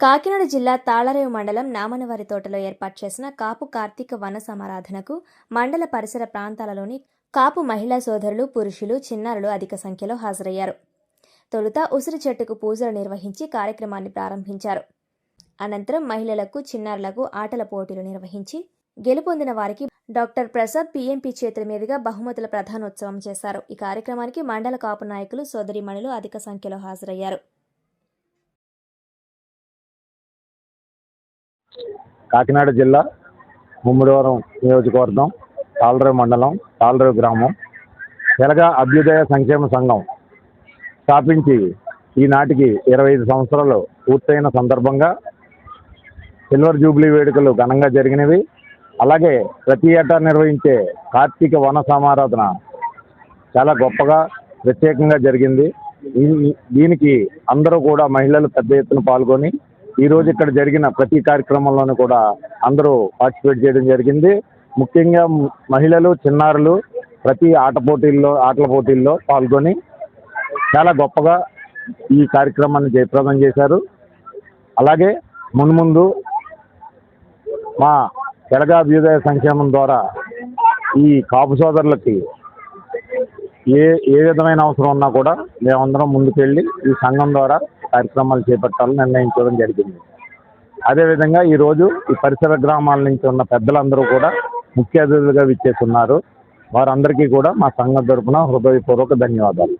కాకినాడ జిల్లా తాళరేవు మండలం నామనవారి తోటలో ఏర్పాటు చేసిన కాపు కార్తీక వన సమారాధనకు మండల పరిసర ప్రాంతాలలోని కాపు మహిళా సోదరులు పురుషులు చిన్నారులు అధిక సంఖ్యలో హాజరయ్యారు. తొలుత ఉసిరి చెట్టుకు పూజలు నిర్వహించి కార్యక్రమాన్ని ప్రారంభించారు. అనంతరం మహిళలకు చిన్నారులకు ఆటల పోటీలు నిర్వహించి గెలుపొందిన వారికి డాక్టర్ ప్రసాద్ పీఎంపీ చేతుల మీదుగా బహుమతుల ప్రధానోత్సవం చేశారు. ఈ కార్యక్రమానికి మండల కాపు నాయకులు సోదరిమణులు అధిక సంఖ్యలో హాజరయ్యారు. కాకినాడ జిల్లా ముమ్మిడివరం నియోజకవర్గం తాళరేవు మండలం తాళరేవు గ్రామం. తెలగ అభ్యుదయ సంక్షేమ సంఘం స్థాపించి ఈనాటికి ఇరవై ఐదు సంవత్సరాలు పూర్తయిన సందర్భంగా సిల్వర్ జూబ్లీ వేడుకలు ఘనంగా జరిగినవి. అలాగే ప్రతి ఏటా నిర్వహించే కార్తీక వన సమారాధన చాలా గొప్పగా ప్రత్యేకంగా జరిగింది. దీనికి అందరూ కూడా మహిళలు పెద్ద ఎత్తున పాల్గొని ఈ రోజు ఇక్కడ జరిగిన ప్రతి కార్యక్రమంలోనూ కూడా అందరూ పార్టిసిపేట్ చేయడం జరిగింది. ముఖ్యంగా మహిళలు చిన్నారులు ప్రతి ఆట పోటీల్లో ఆటల పోటీల్లో పాల్గొని చాలా గొప్పగా ఈ కార్యక్రమాన్ని జయప్రదం చేశారు. అలాగే మున్ముందు మా తెలగా అభ్యుదయ సంక్షేమం ద్వారా ఈ కాపు సోదరులకి ఏ ఏ విధమైన అవసరం ఉన్నా కూడా మేమందరం ముందుకెళ్ళి ఈ సంఘం ద్వారా కార్యక్రమాలు చేపట్టాలని నిర్ణయించడం జరిగింది. అదేవిధంగా ఈరోజు ఈ పరిసర గ్రామాల నుంచి ఉన్న పెద్దలందరూ కూడా ముఖ్య అతిథులుగా విచ్చేస్తున్నారు. వారందరికీ కూడా మా సంఘం తరపున హృదయపూర్వక ధన్యవాదాలు.